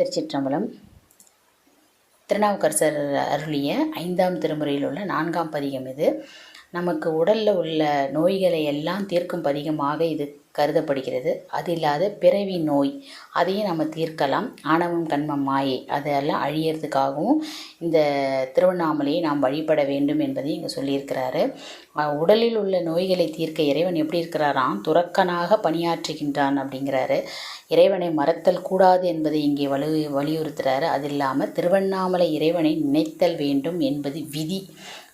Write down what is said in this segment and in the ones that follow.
திருச்சிற்றம்பலம். திருநாவுக்கரசர் அருளிய ஐந்தாம் திருமுறையில் உள்ள நான்காம் பதிகம் இது. நமக்கு உடலில் உள்ள நோய்களை எல்லாம் தீர்க்கும் பதிகமாக இது கருதப்படுகிறது. அது இல்லாத பிறவி நோய். அதையும் நம்ம தீர்க்கலாம். ஆணவம் கண்மம் மாயை. அதெல்லாம் அழியறதுக்காகவும் இந்த திருவண்ணாமலையை நாம் வழிபட வேண்டும் என்பதையும் இங்கே சொல்லியிருக்கிறாரு. உடலில் உள்ள நோய்களை தீர்க்க இறைவன் எப்படி இருக்கிறாராம்? துறக்கனாக பணியாற்றுகின்றான் அப்படிங்கிறாரு. இறைவனை மறத்தல் கூடாது என்பதை இங்கே வலு வலியுறுத்துகிறாரு அது இல்லாமல் திருவண்ணாமலை இறைவனை நினைத்தல் வேண்டும் என்பது விதி.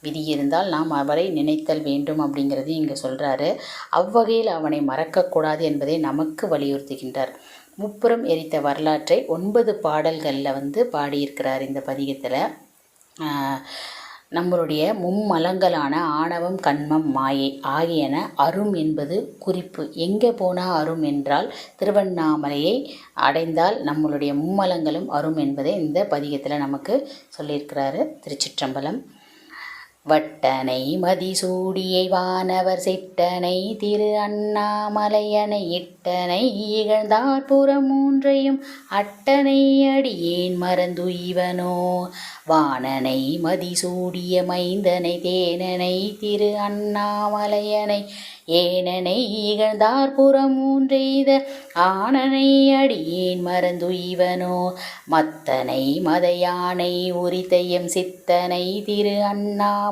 விதி இருந்தால் நாம் அவரை நினைத்தல் வேண்டும் அப்படிங்கிறது இங்கே சொல்கிறாரு அவ்வகையில் அவனை மறக்கக்கூடாது என்பதை நமக்கு வலியுறுத்துகின்றார். முப்புறம் எரித்த வரலாற்றை ஒன்பது பாடல்களில் வந்து பாடியிருக்கிறார் இந்த பதிகத்தில். நம்மளுடைய மும்மலங்களான ஆணவம் கண்மம் மாயை ஆகியன அரும் என்பது குறிப்பு. எங்கே போனால் அரும் என்றால் திருவண்ணாமலையை அடைந்தால் நம்மளுடைய மும்மலங்களும் அரும் என்பதை இந்த பதிகத்தில் நமக்கு சொல்லியிருக்கிறாரு திருச்சிற்றம்பலம். வட்டனை மதிசூடியை வானவர் சிட்டனை திரு அண்ணாமலையனை இட்டனை இகழ்ந்தார் புறம் மூன்றையும் அட்டனை அடியேன் மறந்துய்வனோ. வானனை மதிசூடிய மைந்தனை தேனனை திரு அண்ணாமலையனை ஏனனை இகழ்ந்தார் புறம் மூன்றெய்த ஆனனை அடியேன் மறந்துய்வனோ. மத்தனை மதையானை உரித்தையும் சித்தனை திரு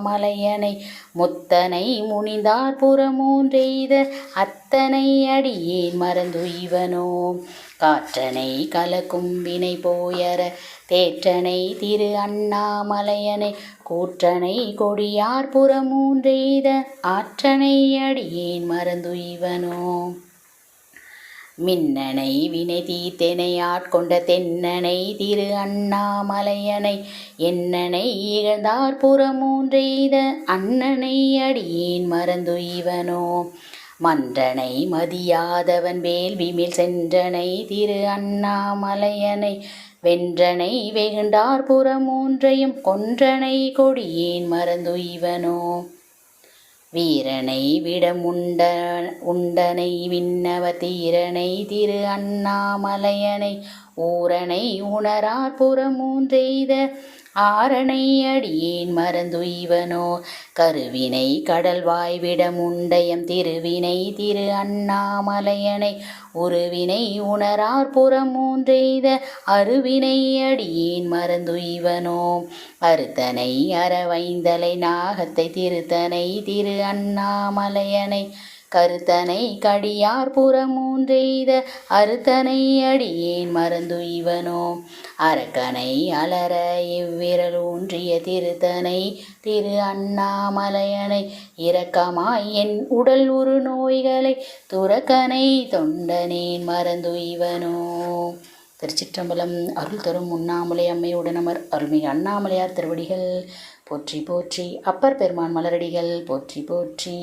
மாமலையனை முத்தனை முனிந்தார் புறமூன்றெய்த அத்தனை அடியேன் மறந்துய்வனோ. காற்றனை கலக்கும் வினை போயர தேற்றனை திரு அண்ணாமலையனை கூற்றனை கொடியார் புறமூன்றெய்த ஆற்றனை அடியேன் மறந்துய்வனோ. மின்னனை வினை தீத்தெனை ஆட்கொண்ட தென்னனை திரு அண்ணாமலையனை என்னனை இகழ்ந்தார் புறமூன்றெய்த அண்ணனை அடியேன் மறந்துய்வனோ மன்றனை மதியாதவன் வேள்விமில் சென்றனை திரு அண்ணாமலையனை வென்றனை வெகுண்டார் புறமூன்றையும் கொன்றனை கொடியேன் மறந்துய்வனோ வீரனை விடமுண்ட உண்டனை விண்ணவ தீரனை திரு அண்ணாமலையனை ஊரனை உணரார் புறமூன்றெய்த ஆரணை அடியேன் மறந்துய்வனோ? கருவினை கடல்வாய் விடமுண்டயம் திருவினை திரு அண்ணாமலையனை உருவினை உணரார் புறமூன்றெய்த அருவினை அடியேன் மறந்துய்வனோ? அறுத்தனை அறவைந்தலை நாகத்தை திருத்தனை திரு அண்ணாமலையனை கருத்தனை கடியார் புறமூன்றெய்த அறுத்தனை அடியேன் மறந்துய்வனோ அரக்கனை அலற இவ்விரல் ஊன்றிய திருத்தனை திரு அண்ணாமலையனை இரக்கமாய் என் உடல் உரு நோய்களை துறக்கனை தொண்டனேன் மறந்துய்வனோ திருச்சிற்றம்பலம் அருள் தரும் உண்ணாமலை அம்மையுடனமர் அருள்மிகு அண்ணாமலையார் திருவடிகள். போற்றி போற்றி அப்பர் பெருமான் மலரடிகள். போற்றி போற்றி.